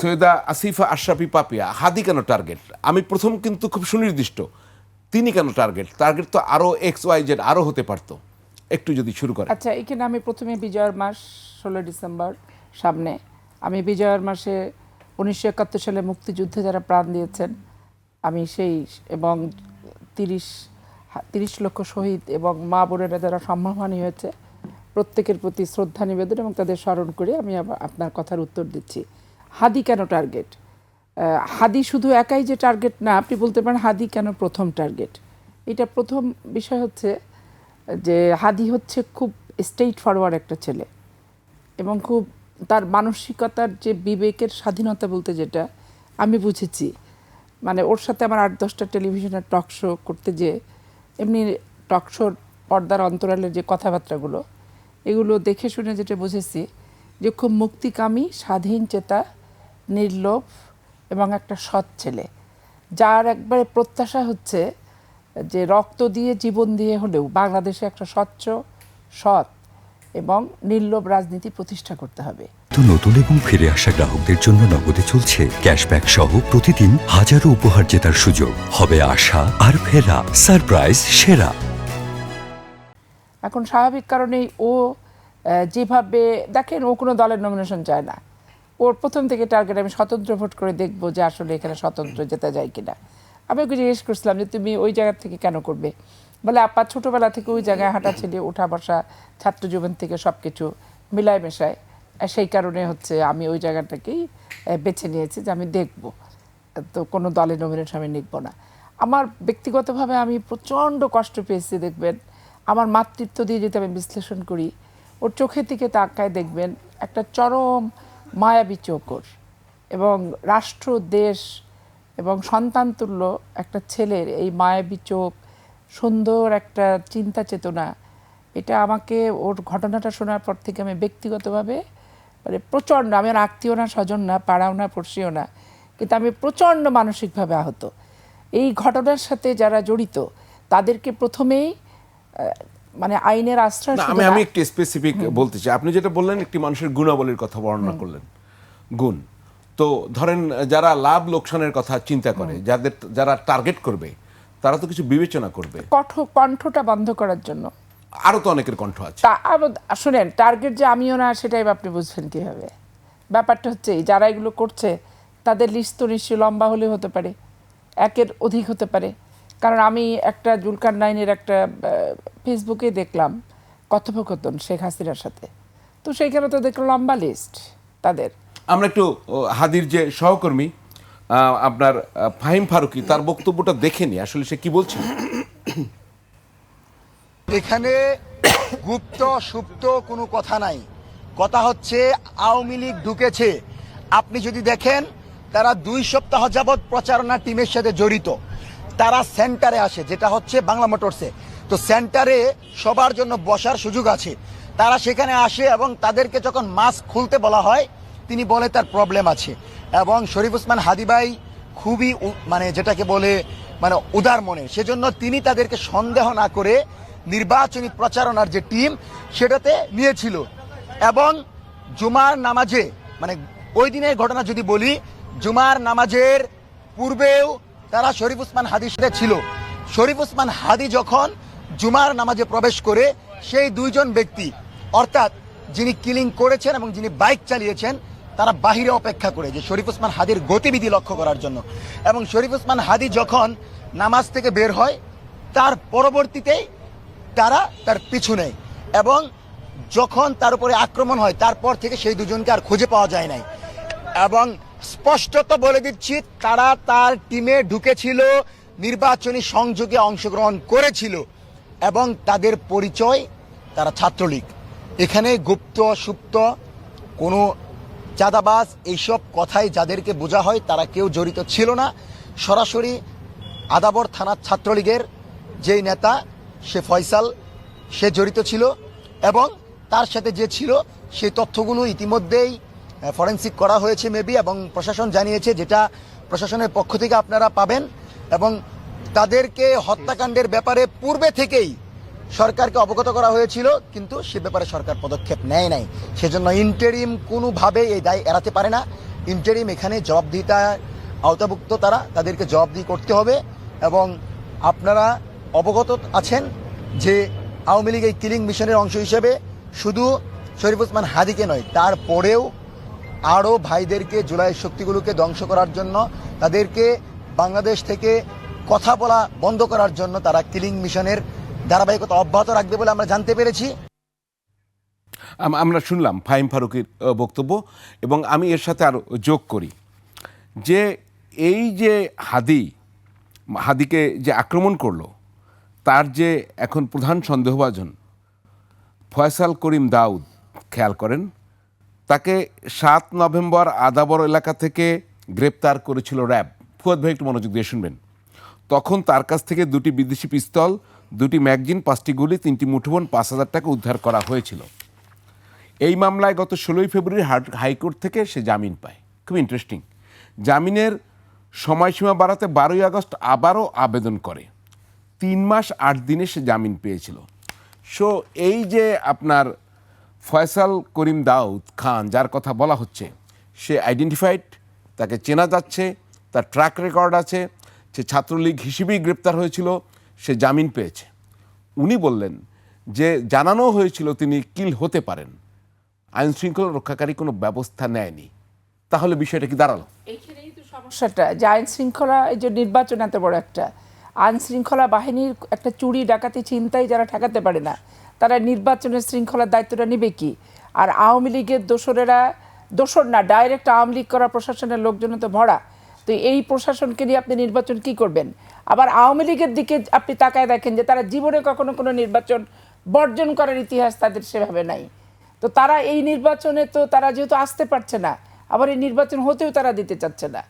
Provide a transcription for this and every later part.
সৈয়দা আসিফা আশরাফি পাপিয়া, হাদি কেন টার্গেট আমি প্রথম কিন্তু খুব সুনির্দিষ্ট, তিনি কেন টার্গেট টার্গেট তো আরও এক্স ওয়াই জেড আরও হতে পারতো। একটু যদি শুরু করে আচ্ছা এখানে আমি প্রথমে বিজয়ের মাস ষোলো ডিসেম্বর সামনে। আমি বিজয়ের মাসে উনিশশো একাত্তর সালে মুক্তিযুদ্ধে যারা প্রাণ দিয়েছেন, আমি সেই এবং তিরিশ তিরিশ লক্ষ শহীদ এবং মা বোনেরা যারা সম্মানহানি হয়েছে, প্রত্যেকের প্রতি শ্রদ্ধা নিবেদন এবং তাদের স্মরণ করে আমি আপনার কথার উত্তর দিচ্ছি। হাদি কেন টার্গেট হাদি শুধু একাই যে টার্গেট না, আপনি বলতে পারেন হাদি কেন প্রথম টার্গেট এটা প্রথম বিষয় হচ্ছে যে হাদি হচ্ছে খুব স্টেট ফরওয়ার্ড একটা ছেলে এবং খুব তার মানসিকতার যে বিবেকের স্বাধীনতা বলতে যেটা, আমি বুঝেছি। মানে ওর সাথে আমার আট, দশটা টেলিভিশনের টক শো করতে যে এমনি টক শোর পর্দার অন্তরালের যে কথাবার্তাগুলো, এগুলো দেখে শুনে যেটা বুঝেছি যে খুব মুক্তিকামী, স্বাধীন, চেতা নির্লোভ এবং একটা সৎ ছেলে যার একবারে প্রত্যাশা হচ্ছে যে রক্ত দিয়ে জীবন দিয়ে হলেও বাংলাদেশে একটা স্বচ্ছ সৎ এবং নির্লোভ রাজনীতি প্রতিষ্ঠা করতে হবে। নতুন এবং ফিরে আসা গ্রাহকদের জন্য নগদে চলছে ক্যাশব্যাক সহ প্রতিদিন হাজারো উপহার জেতার সুযোগ। হবে আশা আর ফেরা সারপ্রাইজ সেরা। এখন স্বাভাবিক কারণেই ও যেভাবে দেখেন ও কোনো দলের নমিনেশন চায় না। ওর প্রথম থেকে টার্গেট আমি স্বতন্ত্র ভোট করে দেখব যে আসলে এখানে স্বতন্ত্র যেতে যায় কিনা। আমি ওকে জিজ্ঞেস করছিলাম যে তুমি ওই জায়গা থেকে কেন করবে? বলে, আপা, ছোটোবেলা থেকে ওই জায়গায় হাঁটা ছেলে ওঠা বসা, ছাত্র জীবন থেকে সব কিছু মিলায় মেশায়। সেই কারণে হচ্ছে আমি ওই জায়গাটাকেই বেছে নিয়েছি যে আমি দেখব। তো কোনো দলের নমিনেশন আমি নিব না। আমার ব্যক্তিগতভাবে আমি প্রচণ্ড কষ্ট পেয়েছি, দেখবেন। আমার মাতৃত্ব দিয়ে যদি আমি বিশ্লেষণ করি, ওর চোখের দিকে তাকায় দেখবেন একটা চরম মায়াবী চোখ ওর এবং রাষ্ট্র, দেশ এবং সন্তানতুল্য একটা ছেলের এই মায়াবী চোখ, সুন্দর একটা চিন্তা চেতনা, এটা আমাকে ওর ঘটনাটা শোনার পর থেকে আমি ব্যক্তিগতভাবে মানে প্রচণ্ড, আমি আর আত্মীয় না, স্বজন না, পাড়াও না, পড়শিও না, কিন্তু আমি প্রচণ্ড মানসিকভাবে আহত। এই ঘটনার সাথে যারা জড়িত, তাদেরকে প্রথমেই মানে আইনের আশ্রয় আমি আমি একটু স্পেসিফিক বলতে চাই। আপনি যেটা বললেন একটি মানুষের গুণাবলীর কথা বর্ণনা করলেন। গুণ। তো ধরেন যারা লাভ লোকসানের কথা চিন্তা করে যাদের যারা টার্গেট করবে তারা তো কিছু বিবেচনা করবে। কঠ কণ্ঠটা বন্ধ করার জন্য। আরও তো অনেকের কণ্ঠ আছে। শুনেন টার্গেট যে আমিও না সেটাই আপনি বুঝবেন কীভাবে। ব্যাপারটা হচ্ছে এই, যারা এগুলো করছে তাদের লিস্ট তো নিশ্চয়ই লম্বা হলে হতে পারে একের অধিক হতে পারে। কারণ আমি একটা জুলকার নাইনের একটা ফেসবুকে দেখলাম কথোপকথন শেখ হাসিনার সাথে। তো সেইখানে তো দেখলাম লম্বা লিস্ট তাদের। আমরা একটু হাদির যে সহকর্মী আপনার ফাহিম ফারুকি তার বক্তব্যটা দেখেনি আসলে সে কি বলছে? এখানে গুপ্ত সুপ্ত কোনো কথা নাই। কথা হচ্ছে আওয়ামী লীগ ঢুকেছে। আপনি যদি দেখেন তারা দুই সপ্তাহ যাবৎ প্রচারণা টিমের সাথে জড়িত। তারা সেন্টারে আসে, যেটা হচ্ছে বাংলা মোটরসে তো সেন্টারে সবার জন্য বসার সুযোগ আছে। তারা সেখানে আসে এবং তাদেরকে যখন মাস্ক খুলতে বলা হয়, তিনি বলে তার প্রবলেম আছে। এবং শরীফ উসমান হাদিবাই খুবই মানে যেটাকে বলে মানে উদার মনে। সেজন্য তিনি তাদেরকে সন্দেহ না করে নির্বাচনী প্রচারণার যে টিম, সেটাতে নিয়েছিল। এবং জুমার নামাজে মানে ওই দিনের ঘটনা যদি বলি, জুমার নামাজের পূর্বেও তারা শরীফ উসমান হাদির সাথে ছিল। শরীফ উসমান হাদি যখন জুমার নামাজে প্রবেশ করে, সেই দুইজন ব্যক্তি, অর্থাৎ যিনি কিলিং করেছেন এবং যিনি বাইক চালিয়েছেন, তারা বাহিরে অপেক্ষা করে যে শরীফ উসমান হাদির গতিবিধি লক্ষ্য করার জন্য। এবং শরীফ উসমান হাদি যখন নামাজ থেকে বের হয়, তার পরবর্তীতেই তারা তার পিছু নেয় এবং যখন তার উপরে আক্রমণ হয়, তারপর থেকে সেই দুজনকে আর খুঁজে পাওয়া যায় নাই। এবং স্পষ্টত বলে দিচ্ছি, তারা তার টিমে ঢুকেছিল, নির্বাচনী সংযোগে অংশগ্রহণ করেছিল এবং তাদের পরিচয় তারা ছাত্রলীগ। এখানে গুপ্ত, সুপ্ত, কোনো চাঁদাবাজ এইসব কথাই যাদেরকে বোঝা হয় তারা কেউ জড়িত ছিল না। সরাসরি আদাবর থানার ছাত্রলীগের যেই নেতা, সে ফয়সাল, সে জড়িত ছিল এবং তার সাথে যে ছিল সেই তথ্যগুলো ইতিমধ্যেই ফরেন্সিক করা হয়েছে মেবি এবং প্রশাসন জানিয়েছে যেটা প্রশাসনের পক্ষ থেকে আপনারা পাবেন এবং তাদেরকে হত্যাকাণ্ডের ব্যাপারে পূর্বে থেকেই সরকারকে অবগত করা হয়েছিল, কিন্তু সে ব্যাপারে সরকার পদক্ষেপ নেয় নাই। সেজন্য ইন্টারিম কোনোভাবে এই দায় এড়াতে পারে না। ইন্টারিম এখানে জবাবদিহিতায় আওতাভুক্ত তারা, তাদেরকে জবাবদিহি করতে হবে এবং আপনারা অবগত আছেন যে আওয়ামী লীগ এই কিলিং মিশনের অংশ হিসেবে শুধু শরীফ ওসমান হাদিকে নয়, তারপরেও আরও ভাইদেরকে জুলাইয়ের শক্তিগুলোকে ধ্বংস করার জন্য, তাদেরকে বাংলাদেশ থেকে কথা বলা বন্ধ করার জন্য তারা কিলিং মিশনের ধারাবাহিকতা অব্যাহত রাখবে বলে আমরা জানতে পেরেছি। আমরা শুনলাম ফাহিম ফারুকের বক্তব্য এবং আমি এর সাথে আরও যোগ করি যে এই যে হাদি, হাদিকে যে আক্রমণ করল, তার যে এখন প্রধান সন্দেহভাজন ফয়সাল করিম দাউদ, খেয়াল করেন তাকে সাত নভেম্বর আদাবর এলাকা থেকে গ্রেপ্তার করেছিল র্যাব। ফুয়াদ ভাই, একটু মনোযোগ দিয়ে শুনবেন। তখন তার কাছ থেকে দুটি বিদেশি পিস্তল, দুটি ম্যাগজিন, পাঁচটি গুলি, তিনটি মুঠোফোন, পাঁচ হাজার টাকা উদ্ধার করা হয়েছিল। এই মামলায় গত ষোলোই ফেব্রুয়ারি হাইকোর্ট থেকে সে জামিন পায়। খুব ইন্টারেস্টিং জামিনের সময়সীমা বাড়াতে বারোই আগস্ট আবারও আবেদন করে। তিন মাস আট দিনে সে জামিন পেয়েছিল। সো এই যে আপনার ফয়সাল করিম দাউদ খান, যার কথা বলা হচ্ছে, সে আইডেন্টিফাইড তাকে চেনা যাচ্ছে, তার ট্র্যাক রেকর্ড আছে, সে ছাত্রলীগ হিসেবেই গ্রেপ্তার হয়েছিল, সে জামিন পেয়েছে। উনি বললেন যে জানানো হয়েছিল তিনি কিল হতে পারেন। আইন শৃঙ্খলা রক্ষাকারী কোনো ব্যবস্থা নেয়নি। তাহলে বিষয়টা কি দাঁড়াল? সমস্যাটা, যে আইন শৃঙ্খলা এই যে নির্বাচন এত বড় একটা আইন শৃঙ্খলা বাহিনীর একটা চুরি, ডাকাতি চিন্তাই যারা ঠেকাতে পারে না, তারা নির্বাচনের শৃঙ্খলার দায়িত্বটা নেবে কি? আর আওয়ামী লীগের দোসরেরা, দোসর না, ডাইরেক্ট আওয়ামী লীগ করা প্রশাসনের লোকজন তো ভরা। তো এই প্রশাসনকে নিয়ে আপনি নির্বাচন কি করবেন? আবার আওয়ামী লীগের দিকে আপনি তাকায় দেখেন যে তারা জীবনে কখনো কোনো নির্বাচন বর্জন করার ইতিহাস তাদের সেভাবে নাই। তো তারা এই নির্বাচনে তো তারা যেহেতু আসতে পারছে না, আবার এই নির্বাচন হতেও তারা দিতে চাচ্ছে না।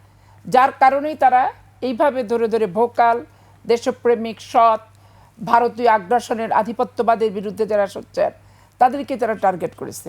যার কারণেই তারা এইভাবে ধরে ধরে ভোকাল দেশপ্রেমিক সৎ ভারতীয় আগ্রাসনের আধিপত্যবাদের বিরুদ্ধে যারা সোচ্চার তাদেরকে তারা টার্গেট করেছে।